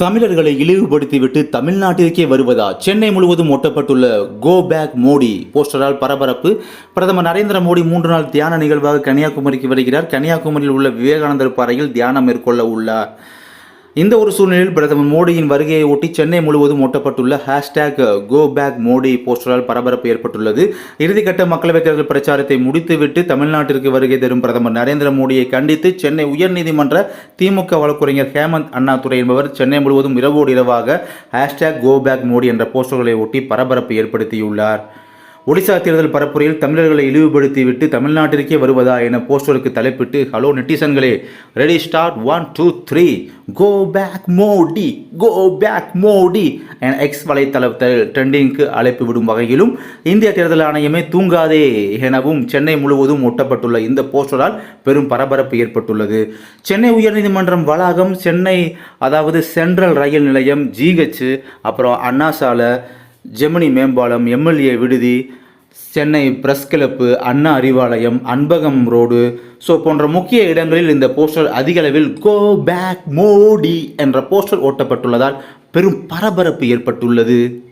தமிழர்களை இழிவுபடுத்திவிட்டு தமிழ்நாட்டிற்கே வருவதா? சென்னை முழுவதும் ஒட்டப்பட்டுள்ள கோ பேக் மோடி போஸ்டரால் பரபரப்பு. பிரதமர் நரேந்திர மோடி மூன்று நாள் தியான நிகழ்வாக கன்னியாகுமரிக்கு வருகிறார். கன்னியாகுமரியில் உள்ள விவேகானந்தர் பாறையில் தியானம் மேற்கொள்ள உள்ளார். இந்த ஒரு சூழ்நிலையில் பிரதமர் மோடியின் வருகையை ஒட்டி சென்னை முழுவதும் ஒட்டப்பட்டுள்ள ஹேஷ்டேக் கோ பேக் மோடி போஸ்டரால் பரபரப்பு ஏற்பட்டுள்ளது. இறுதிக்கட்ட மக்களவைத் தேர்தல் பிரச்சாரத்தை முடித்துவிட்டு தமிழ்நாட்டிற்கு வருகை தரும் பிரதமர் நரேந்திர மோடியை கண்டித்து சென்னை உயர்நீதிமன்ற திமுக வழக்குரைஞர் ஹேமந்த் அண்ணாதுரை என்பவர் சென்னை முழுவதும் இரவோடு இரவாக ஹேஷ்டேக் கோ பேக் மோடி என்ற போஸ்டர்களை ஒட்டி பரபரப்பு ஏற்படுத்தியுள்ளார். ஒடிசா தேர்தல் பரப்புரையில் தமிழர்களை இழிவுபடுத்திவிட்டு தமிழ்நாட்டிற்கே வருவதா என போஸ்டருக்கு தலைப்பிட்டு hello நெட்டிசன்களே ready start one two three go back Modi go back Modi என எக்ஸ் வலைத்தளத்தில் ட்ரெண்டிங்க்கு அழைப்பு விடும் வகையிலும் இந்திய தேர்தல் ஆணையமே தூங்காதே எனவும் சென்னை முழுவதும் ஒட்டப்பட்டுள்ள இந்த போஸ்டரால் பெரும் பரபரப்பு ஏற்பட்டுள்ளது. சென்னை உயர்நீதிமன்றம் வளாகம் சென்னை அதாவது சென்ட்ரல் ரயில் நிலையம் ஜிஹெச் அப்புறம் அண்ணா சாலை ஜெமினி மேம்பாலம் எம்எல்ஏ விடுதி Chennai press club Anna Arivalayam Anbagam road so போன்ற முக்கிய இடங்களில் இந்த போஸ்டர் அதிகளவில் கோ பேக் மோடி என்ற போஸ்டர் ஓட்டப்பட்டுள்ளதால் பெரும் பரபரப்பு ஏற்பட்டுள்ளது.